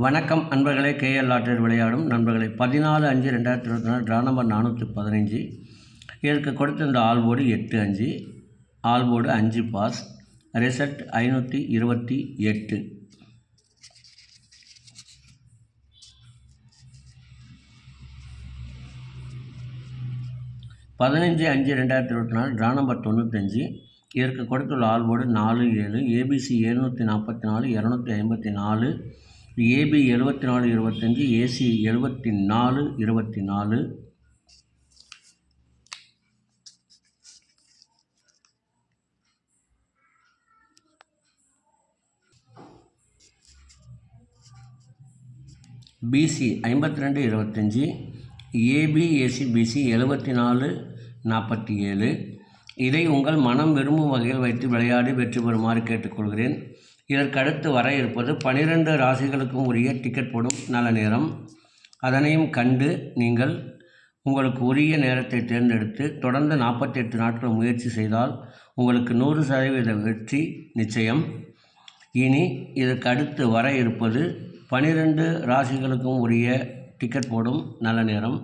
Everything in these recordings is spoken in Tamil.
வணக்கம் அன்பர்களே கேஎல் லாட்டரி விளையாடும் நண்பர்களே. பதினாலு அஞ்சு ரெண்டாயிரத்தி இருபத்தி நாலு ட்ரா நம்பர் நானூற்றி பதினஞ்சு. இதற்கு கொடுத்திருந்த ஆல்போர்டு எட்டு அஞ்சு. ஆல்போர்டு அஞ்சு பாஸ் ரிசல்ட் ஐநூற்றி இருபத்தி எட்டு. பதினஞ்சு அஞ்சு ரெண்டாயிரத்தி இருபத்தி நாலு ட்ரா நம்பர் தொண்ணூத்தஞ்சு. இதற்கு கொடுத்துள்ள ஆல்போர்டு நாலு ஏழு. ஏபிசி எழுநூற்றி நாற்பத்தி நாலு இரநூத்தி ஐம்பத்தி நாலு. ஏபி எழுபத்தி நாலு இருபத்தஞ்சி ஏசி எழுபத்தி நாலு இருபத்தி நாலு பிசி ஐம்பத்தி ரெண்டு இருபத்தஞ்சி ஏபி ஏசி பிசி எழுபத்தி நாலு நாற்பத்தி ஏழு. இதை உங்கள் மனம் விரும்பும் வகையில் வைத்து விளையாடி வெற்றி பெறுமாறு கேட்டுக்கொள்கிறேன். இதற்கடுத்து வர இருப்பது பனிரெண்டு ராசிகளுக்கும் உரிய டிக்கெட் போடும் நல்ல நேரம். அதனையும் கண்டு நீங்கள் உங்களுக்கு உரிய நேரத்தை தேர்ந்தெடுத்து தொடர்ந்து நாற்பத்தெட்டு நாட்கள் முயற்சி செய்தால் உங்களுக்கு நூறு சதவீத வெற்றி நிச்சயம். இனி இதற்கு அடுத்து வர இருப்பது பனிரெண்டு ராசிகளுக்கும் உரிய டிக்கெட் போடும் நல்ல நேரம்.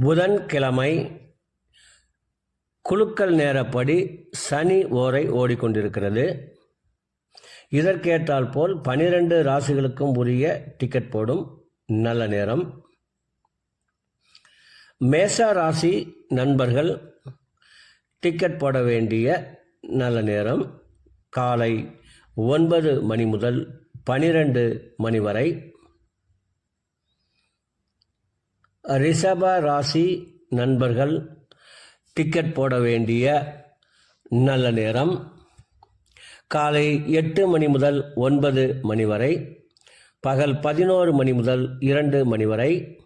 புதன்கிழமை குலுக்கல் நேரப்படி சனி ஓரை ஓடிக்கொண்டிருக்கிறது. இதற்கேற்றால் போல் பனிரெண்டு ராசிகளுக்கும் உரிய டிக்கெட் போடும். நல்ல நேரம். மேச ராசி நண்பர்கள் டிக்கெட் போட வேண்டிய நல்ல நேரம். காலை ஒன்பது மணி முதல் பனிரெண்டு மணி வரை ரிஷப ராசி நண்பர்கள் டிக்கெட் போட வேண்டிய நல்ல நேரம். காலை எட்டு மணி முதல் ஒன்பது மணி வரை பகல் பதினோரு மணி முதல் இரண்டு மணி வரை.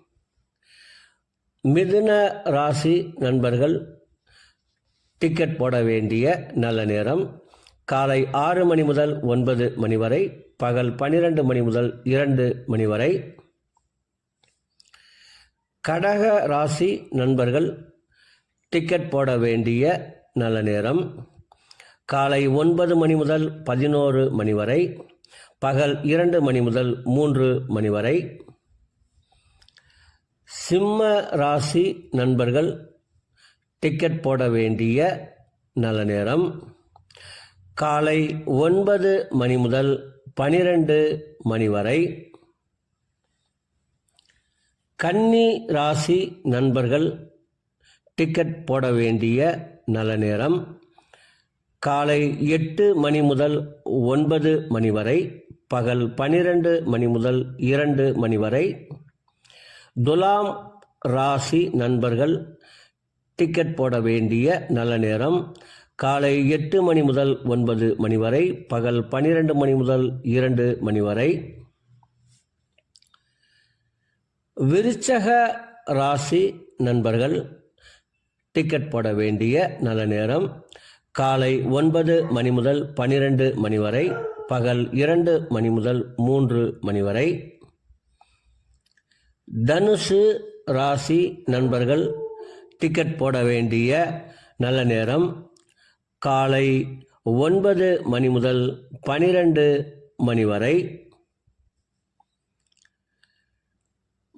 மிதுன ராசி நண்பர்கள் டிக்கெட் போட வேண்டிய நல்ல நேரம். காலை ஆறு மணி முதல் ஒன்பது மணி வரை பகல் பன்னிரண்டு மணி முதல் இரண்டு மணி வரை. கடக ராசி நண்பர்கள் டிக்கெட் போட வேண்டிய நல்ல நேரம். காலை ஒன்பது மணி முதல் பதினோரு மணி வரை பகல் இரண்டு மணி முதல் மூன்று மணி வரை. சிம்ம ராசி நண்பர்கள் டிக்கெட் போட வேண்டிய நல்ல நேரம். காலை ஒன்பது மணி முதல் பனிரெண்டு மணி வரை கன்னி ராசி நண்பர்கள் டிக்கெட் போட வேண்டிய நல்ல நேரம். காலை எட்டு மணி முதல் ஒன்பது மணி வரை பகல் பனிரெண்டு மணி முதல் இரண்டு மணி வரை. துலாம் ராசி நண்பர்கள் டிக்கெட் போட வேண்டிய நல்ல நேரம். காலை எட்டு மணி முதல் ஒன்பது மணி வரை பகல் பனிரெண்டு மணி முதல் இரண்டு மணி வரை. விருச்சக ராசி நண்பர்கள் டிக்கெட் போட வேண்டிய நல்ல நேரம். காலை ஒன்பது மணி முதல் பனிரெண்டு மணி வரை பகல் இரண்டு மணி முதல் மூன்று மணி வரை. தனுசு ராசி நண்பர்கள் டிக்கெட் போட வேண்டிய நல்ல நேரம். காலை ஒன்பது மணி முதல் பனிரெண்டு மணி வரை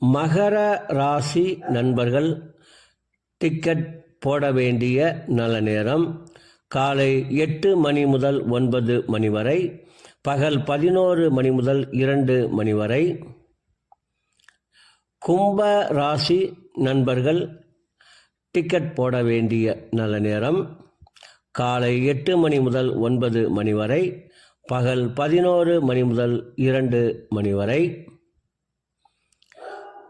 மகர ராசி நண்பர்கள் டிக்கெட் போட வேண்டிய நல்ல நேரம். காலை எட்டு மணி முதல் ஒன்பது மணி வரை பகல் பதினோரு மணி முதல் இரண்டு மணி வரை. கும்ப ராசி நண்பர்கள் டிக்கெட் போட வேண்டிய நல்ல நேரம். காலை எட்டு மணி முதல் ஒன்பது மணி வரை பகல் பதினோரு மணி முதல் இரண்டு மணி வரை.